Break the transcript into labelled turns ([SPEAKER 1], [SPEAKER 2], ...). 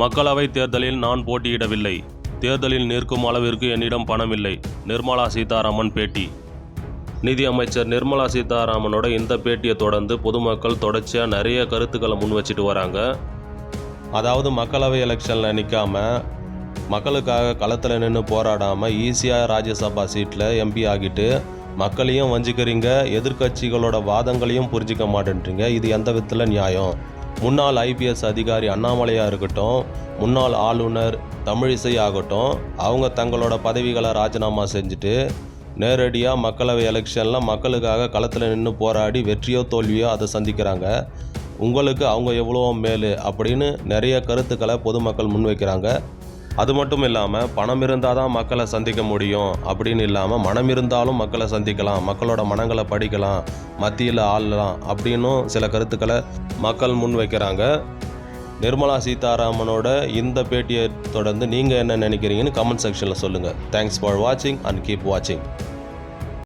[SPEAKER 1] மக்களவை தேர்தலில் நான் போட்டியிடவில்லை. தேர்தலில் நிற்கும் அளவிற்கு என்னிடம் பணம் இல்லை நிர்மலா சீதாராமன் பேட்டி. நிதி அமைச்சர் நிர்மலா சீதாராமனோட இந்த பேட்டியை தொடர்ந்து பொதுமக்கள் தொடர்ச்சியாக நிறைய கருத்துக்களை முன் வச்சுட்டு வராங்க. அதாவது மக்களவை எலெக்ஷனில் நிற்காமல் மக்களுக்காக களத்தில் நின்று போராடாமல் ஈஸியாக ராஜ்யசபா சீட்டில் எம்பி ஆகிட்டு மக்களையும் வஞ்சிக்கிறீங்க எதிர்க்கட்சிகளோட வாதங்களையும் புரிஞ்சிக்க மாட்டேன்றீங்க. இது எந்த விதத்தில் நியாயம்? முன்னாள் ஐபிஎஸ் அதிகாரி அண்ணாமலையாக இருக்கட்டும் முன்னாள் ஆளுநர் தமிழிசை ஆகட்டும் அவங்க தங்களோட பதவிகளை ராஜினாமா செஞ்சுட்டு நேரடியாக மக்களவை எலெக்ஷனில் மக்களுக்காக களத்தில் நின்று போராடி வெற்றியோ தோல்வியோ அதை சந்திக்கிறாங்க. உங்களுக்கு அவங்க எவ்வளோ மேலு அப்படின்னு நிறைய கருத்துக்களை பொதுமக்கள் முன்வைக்கிறாங்க. அது மட்டும் இல்லாமல் பணம் இருந்தால் தான் மக்களை சந்திக்க முடியும் அப்படின்னு இல்லாமல் மனம் இருந்தாலும் மக்களை சந்திக்கலாம் மக்களோட மனங்களை படிக்கலாம் மத்தியில் ஆளலாம் அப்படின்னும் சில கருத்துக்களை மக்கள் முன் வைக்கிறாங்க. நிர்மலா சீதாராமனோட இந்த பேட்டியை தொடர்ந்து நீங்கள் என்ன நினைக்கிறீங்கன்னு கமெண்ட் செக்ஷனில் சொல்லுங்கள் தேங்க்ஸ் ஃபார் வாட்சிங் அண்ட் கீப் வாட்சிங்